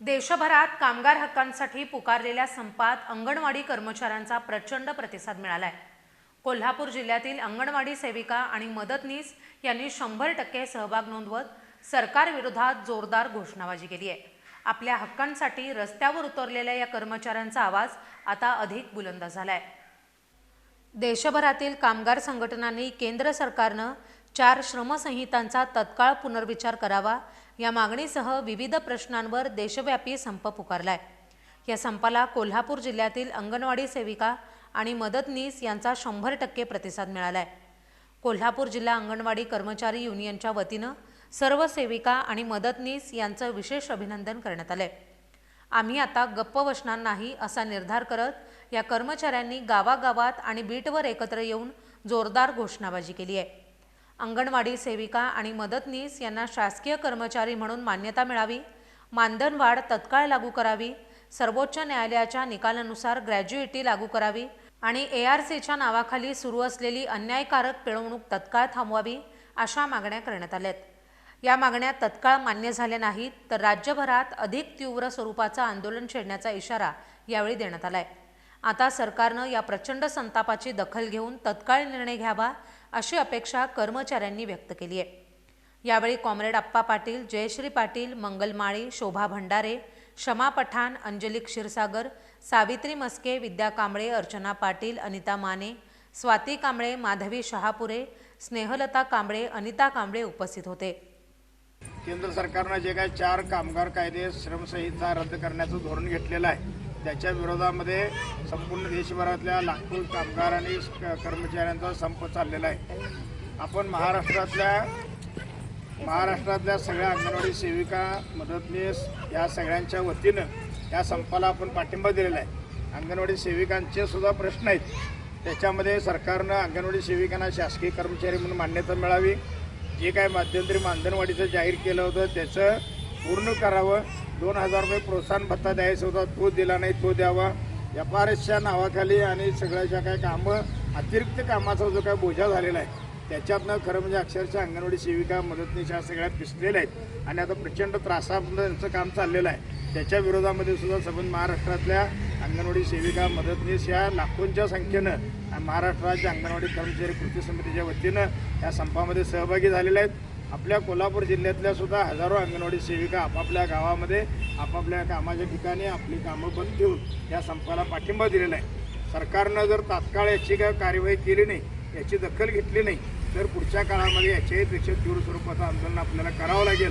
देशभरात कामगार हक्कांसाठी पुकारलेल्या संपात अंगणवाडी कर्मचाऱ्यांचा प्रचंड प्रतिसाद मिळालाय. कोल्हापूर जिल्ह्यातील अंगणवाडी सेविका आणि मदतनीस यांनी शंभर टक्के सहभाग नोंदवत सरकारविरोधात जोरदार घोषणाबाजी केली आहे. आपल्या हक्कांसाठी रस्त्यावर उतरलेल्या या कर्मचाऱ्यांचा आवाज आता अधिक बुलंद झालाय. देशभरातील कामगार संघटनांनी केंद्र सरकारनं चार श्रमसंहितांचा तत्काळ पुनर्विचार करावा या मागणीसह विविध प्रश्नांवर देशव्यापी संप पुकारलाय. या संपाला कोल्हापूर जिल्ह्यातील अंगणवाडी सेविका आणि मदतनीस यांचा शंभर टक्के प्रतिसाद मिळालाय. कोल्हापूर जिल्हा अंगणवाडी कर्मचारी युनियनच्या वतीनं सर्व सेविका आणि मदतनीस यांचं विशेष अभिनंदन करण्यात आलंय. आम्ही आता गप्प बसणार नाही असा निर्धार करत या कर्मचाऱ्यांनी गावागावात आणि बीटवर एकत्र येऊन जोरदार घोषणाबाजी केली आहे. अंगणवाडी सेविका आणि मदतनीस यांना शासकीय कर्मचारी म्हणून मान्यता मिळावी मानधनवाढ तत्काळ लागू करावी सर्वोच्च न्यायालयाच्या निकालानुसार ग्रॅज्युएटी लागू करावी आणि ए आर सीच्या नावाखाली सुरू असलेली अन्यायकारक पिळवणूक तत्काळ थांबवावी अशा मागण्या करण्यात आल्यात. या मागण्या तत्काळ मान्य झाल्या नाहीत तर राज्यभरात अधिक तीव्र स्वरूपाचं आंदोलन छेडण्याचा इशारा यावेळी देण्यात आलाय. आता सरकारनं या प्रचंड संतापाची दखल घेऊन तत्काळ निर्णय घ्यावा अशी अपेक्षा कर्मचाऱ्यांनी व्यक्त केली आहे. यावेळी कॉम्रेड अप्पा पाटील जयश्री पाटील मंगल माळी शोभा भंडारे क्षमा पठाण अंजली क्षीरसागर सावित्री मस्के विद्या कांबळे अर्चना पाटील अनिता माने स्वाती कांबळे माधवी शहापुरे स्नेहलता कांबळे अनिता कांबळे उपस्थित होते. केंद्र सरकारनं जे काही चार कामगार कायदे श्रमसंहिता रद्द करण्याचं धोरण घेतलेलं आहे. त्याच्या विरोधामध्ये संपूर्ण देशभरातल्या लाखो कामगार आणि क- कर्मचाऱ्यांचा संप चाललेला आहे. आपण महाराष्ट्रातल्या महाराष्ट्रातल्या सगळ्या अंगणवाडी सेविका मदतनीस या सगळ्यांच्या वतीनं या संपाला आपण पाठिंबा दिलेला आहे. अंगणवाडी सेविकांचे सुद्धा प्रश्न आहेत. त्याच्यामध्ये सरकारनं अंगणवाडी सेविकांना शासकीय कर्मचारी म्हणून मान्यता मिळावी. जे काय मध्यंतरी मानधनवाढीचं जाहीर केलं होतं त्याचं पूर्ण करावं. दोन हजार रुपये प्रोत्साहन भत्ता द्यायचा होता. तो दिला नाही तो द्यावा. एफ नावाखाली आणि सगळ्याच्या काय काही कामं अतिरिक्त कामाचा जो काय बोजा झालेला आहे त्याच्यातनं खरं म्हणजे अक्षरशः अंगणवाडी सेविका मदतनीच्या सगळ्यात पिसलेल्या आहेत. आणि आता प्रचंड त्रासापर्यंत त्यांचं काम चाललेलं आहे. त्याच्या विरोधामध्ये सुद्धा संबंध महाराष्ट्रातल्या अंगणवाडी सेविका मदतनीस या लाखोंच्या संख्येनं महाराष्ट्र राज्य अंगणवाडी कर्मचारी कृती समितीच्या वतीनं या संपामध्ये सहभागी झालेल्या आहेत. आपल्या कोल्हापूर जिल्ह्यातल्या सुद्धा हजारो अंगणवाडी सेविका आपापल्या गावामध्ये आपापल्या कामाच्या ठिकाणी आपली कामं बंद ठेवून या संपाला पाठिंबा दिलेला आहे. सरकारनं जर तात्काळ याची काय कार्यवाही केली नाही याची दखल घेतली नाही तर पुढच्या काळामध्ये याच्याही पेक्षा तीव्र स्वरूपाचं आंदोलन आपल्याला करावं लागेल.